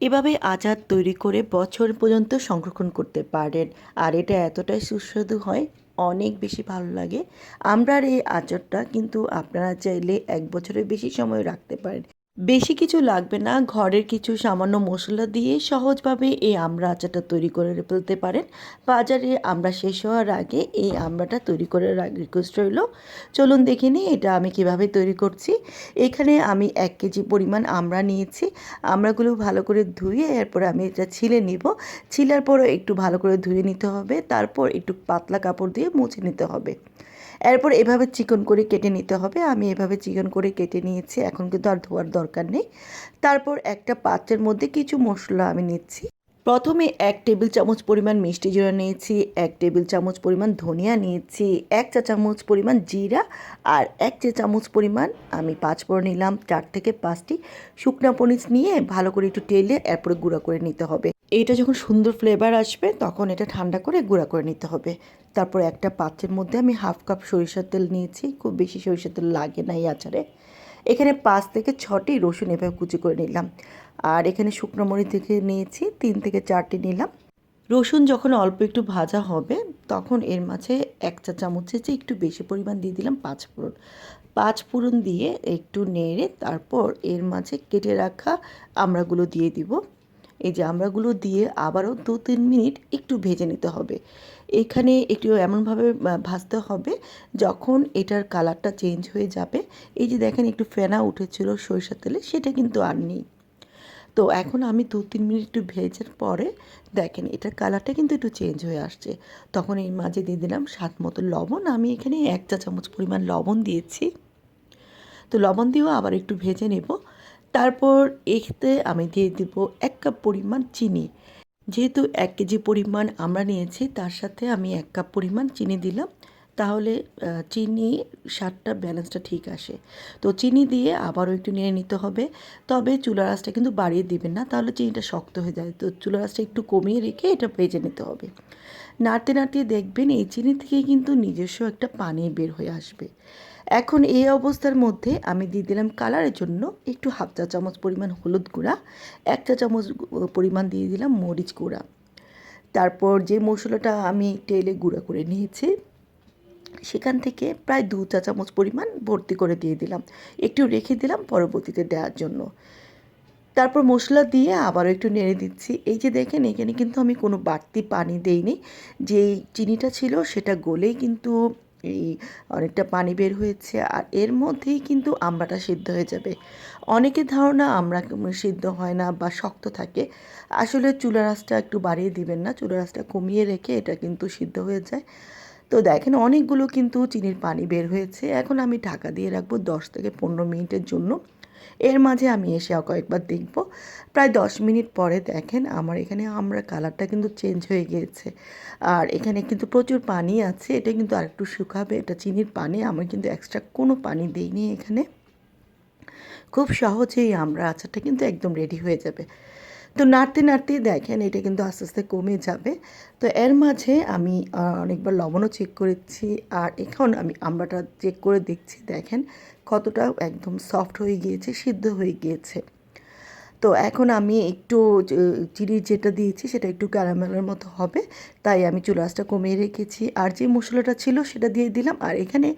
এভাবে আচার তৈরি করে বছর পর্যন্ত সংরক্ষণ করতে পারেন। আর এটা এতটাই সুস্বাদু হয়, অনেক বেশি ভালো লাগে। আমরার এই আচারটা কিন্তু আপনারা চাইলে এক বছরের বেশি সময় রাখতে পারেন। বেশি কিছু লাগবে না, ঘরের কিছু সামান্য মশলা দিয়ে সহজভাবে এই আমড়া আচারটা তৈরি করে ফেলতে পারেন। বাজারে আমরা শেষ হওয়ার আগে এই আমড়াটা তৈরি করে রিকোয়েস্ট রইল। চলুন দেখে নিই এটা আমি কীভাবে তৈরি করছি। এখানে আমি এক কেজি পরিমাণ আমড়া নিয়েছি। আমড়াগুলো ভালো করে ধুয়ে এরপর আমি এটা ছিলে নিব। ছিলার পরও একটু ভালো করে ধুয়ে নিতে হবে, তারপর একটু পাতলা কাপড় দিয়ে মুছে নিতে হবে। এরপর এভাবে চিকন করে কেটে নিতে হবে। আমি এভাবে চিকন করে কেটে নিয়েছি, এখন কিন্তু আর ধোয়ার দরকার নেই। তারপর একটা পাত্রের মধ্যে কিছু মশলা আমি নিচ্ছি। প্রথমে এক টেবিল চামচ পরিমাণ মিষ্টি জিরা নিয়েছি, এক টেবিল চামচ পরিমাণ ধনিয়া নিয়েছি, এক চা চামচ পরিমাণ জিরা আর এক চা চামচ পরিমাণ আমি পাঁচ পর নিলাম। চার থেকে পাঁচটি শুকনা পনিচ নিয়ে ভালো করে একটু টেলে এরপরে গুঁড়া করে নিতে হবে। এটা যখন সুন্দর ফ্লেভার আসবে, তখন এটা ঠান্ডা করে গুঁড়া করে নিতে হবে। তারপর একটা পাত্রের মধ্যে আমি হাফ কাপ সরিষার তেল নিয়েছি, খুব বেশি সরিষার তেল লাগে না এই আচারে। এখানে পাঁচ থেকে ছটি রসুন এভাবে কুচি করে নিলাম। আর এখানে শুকনো মরিচ থেকে নিয়েছি, তিন থেকে চারটি নিলাম। রসুন যখন অল্প একটু ভাজা হবে, তখন এর মাঝে এক চা চামচের চেয়ে একটু বেশি পরিমাণ দিয়ে দিলাম পাঁচ ফোড়ন। পাঁচ ফোড়ন দিয়ে একটু নেড়ে তারপর এর মাঝে কেটে রাখা আমড়াগুলো দিয়ে দিব। এই যে আমড়াগুলো দিয়ে আবারও দু তিন মিনিট একটু ভেজে নিতে হবে। এখানে একটু এমনভাবে ভাজতে হবে যখন এটার কালারটা চেঞ্জ হয়ে যাবে। এই যে দেখেন একটু ফেনা উঠেছিল সরিষার তেলে, সেটা কিন্তু আর নেই। তো এখন আমি দু তিন মিনিট একটু ভেজার পরে দেখেন এটার কালারটা কিন্তু একটু চেঞ্জ হয়ে আসছে। তখন এই মাঝে দিয়ে দিলাম স্বাদ মতো লবণ। আমি এখানে এক চা চামচ পরিমাণ লবণ দিয়েছি। তো লবণ দিয়েও আবার একটু ভেজে নেব। তারপর এতে আমি দিয়ে দেব এক কাপ পরিমাণ চিনি। যেহেতু এক কেজি পরিমাণ আমরা নিয়েছি, তার সাথে আমি এক কাপ পরিমাণ চিনি দিলাম। তাহলে চিনি স্বাদটা ব্যালেন্সটা ঠিক আসে। তো চিনি দিয়ে আবারও একটু নিয়ে নিতে হবে। তবে চুলা রাসটা কিন্তু বাড়িয়ে দিবেন না, তাহলে চিনিটা শক্ত হয়ে যায়। তো চুলা রাসটা একটু কমিয়ে রেখে এটা ভেজে নিতে হবে। নাড়তে নাড়তে দেখবেন এই চিনি থেকে কিন্তু নিজস্ব একটা পানি বের হয়ে আসবে। এখন এই অবস্থার মধ্যে আমি দিয়ে দিলাম কালারের জন্য একটু হাফ চা চামচ পরিমাণ হলুদ গুঁড়া, এক চা চামচ পরিমাণ দিয়ে দিলাম মরিচ গুঁড়া। তারপর যে মশলাটা আমি তেলে গুঁড়া করে নিয়েছি সেখান থেকে প্রায় দু চা চামচ পরিমাণ ভর্তি করে দিয়ে দিলাম। একটু রেখে দিলাম পরবর্তীতে দেওয়ার জন্য। তারপর মশলা দিয়ে আবারও একটু নেড়ে দিচ্ছি। এই যে দেখেন, এখানে কিন্তু আমি কোনো বাড়তি পানি দেইনি। যেই চিনিটা ছিল সেটা গলেই কিন্তু এই অনেকটা পানি বের হয়েছে আর এর মধ্যেই কিন্তু আমড়াটা সিদ্ধ হয়ে যাবে। অনেকের ধারণা আমরা সিদ্ধ হয় না বা শক্ত থাকে। আসলে চুলা রাসটা একটু বাড়িয়ে দিবেন না, চুলা রাসটা কমিয়ে রেখে এটা কিন্তু সিদ্ধ হয়ে যায়। তো দেখেন, অনেকগুলো কিন্তু চিনির পানি বের হয়েছে। এখন আমি ঢাকা দিয়ে রাখব দশ থেকে পনেরো মিনিটের জন্য। এর মাঝে আমি এসে কয়েকবার দেখব। প্রায় দশ মিনিট পরে দেখেন, আমার এখানে আমরা কালারটা কিন্তু চেঞ্জ হয়ে গিয়েছে। আর এখানে কিন্তু প্রচুর পানি আছে, এটা কিন্তু আরেকটু শুকাবে। এটা চিনির পানি, আমার কিন্তু এক্সট্রা কোনো পানি দিইনি এখানে। খুব সহজেই আমরা আচারটা কিন্তু একদম রেডি হয়ে যাবে। তো নাড়তে নাড়তেই দেখেন এটা কিন্তু আস্তে আস্তে কমে যাবে। তো এর মাঝে আমি অনেকবার লবণও চেক করেছি আর এখন আমি আমড়াটা চেক করে দেখছি, দেখেন কতটা একদম সফট হয়ে গিয়েছে, সিদ্ধ হয়ে গিয়েছে। তো এখন আমি একটু চিনি যেটা দিয়েছি সেটা একটু ক্যারামেলের মতো হবে, তাই আমি চুলাসটা কমিয়ে রেখেছি। আর যে মশলাটা ছিল সেটা দিয়ে দিলাম আর এখানে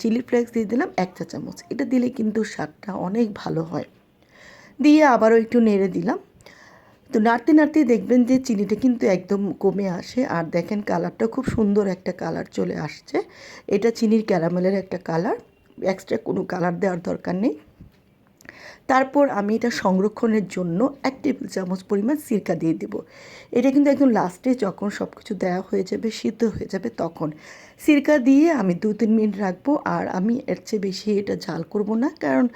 চিলি ফ্লেক্স দিয়ে দিলাম এক চা চামচ এটা দিলে কিন্তু স্বাদটা অনেক ভালো হয়। দিয়ে আবারও একটু নেড়ে দিলাম। তো নাড়তে নাড়তে দেখবেন যে চিনিটা কিন্তু একদম কমে আসে আর দেখেন কালারটা খুব সুন্দর একটা কালার চলে আসছে। এটা চিনির ক্যারামেলের একটা কালার এক্সট্রা কোনো কালার দেওয়ার দরকার নেই। তারপর আমি এটা সংরক্ষণের জন্য এক টেবিল চামচ পরিমাণ সিরকা দিয়ে দেবো। এটা কিন্তু একদম লাস্টে যখন সব কিছু দেওয়া হয়ে যাবে, সিদ্ধ হয়ে যাবে তখন। সিরকা দিয়ে আমি দু তিন মিনিট রাখব আর আমি এর চেয়ে বেশি এটা ঝাল করব না, কারণ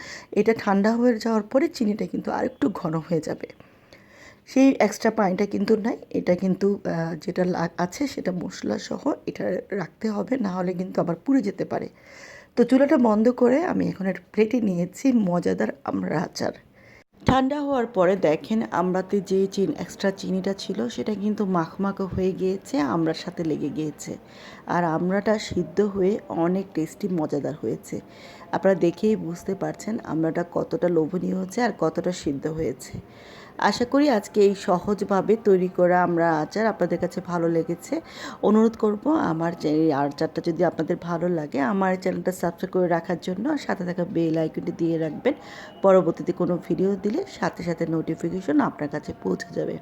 এটা ঠান্ডা হয়ে যাওয়ার পরে চিনিটা কিন্তু আরেকটু ঘন হয়ে যাবে। সেই এক্সট্রা পানিটা কিন্তু নাই। এটা কিন্তু যেটা আছে সেটা মশলা সহ এটা রাখতে হবে, না হলে কিন্তু আবার পুড়ে যেতে পারে। তো চুলাটা বন্ধ করে আমি এখন একটা প্লেটে নিয়েছি মজাদার আমরা আচার। ঠান্ডা হওয়ার পরে দেখেন আমরাতে যে চিন এক্সট্রা চিনিটা ছিল সেটা কিন্তু মাখমাখো হয়ে গিয়েছে আমরার সাথে লেগে গিয়েছে। আর আমরাটা সিদ্ধ হয়ে অনেক টেস্টি মজাদার হয়েছে। আপনারা দেখেই বুঝতে পারছেন আমরাটা কতটা লোভনীয় হয়েছে আর কতটা সিদ্ধ হয়েছে। আশা করি আজকে এই সহজভাবে তৈরি করা আমরা আচার আপনাদের কাছে ভালো লেগেছে। অনুরোধ করব আমার এই আচারটা যদি আপনাদের ভালো লাগে আমার চ্যানেলটা সাবস্ক্রাইব করে রাখার জন্য আর সাথে থাকা বেল আইকনটি দিয়ে রাখবেন। পরবর্তীতে কোনো ভিডিও দিলে সাথে সাথে নোটিফিকেশন আপনার কাছে পৌঁছে যাবে।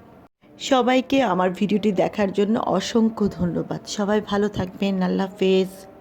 সবাইকে আমার ভিডিওটি দেখার জন্য অসংখ্য ধন্যবাদ। সবাই ভালো থাকবেন। আল্লাহ হাফেজ।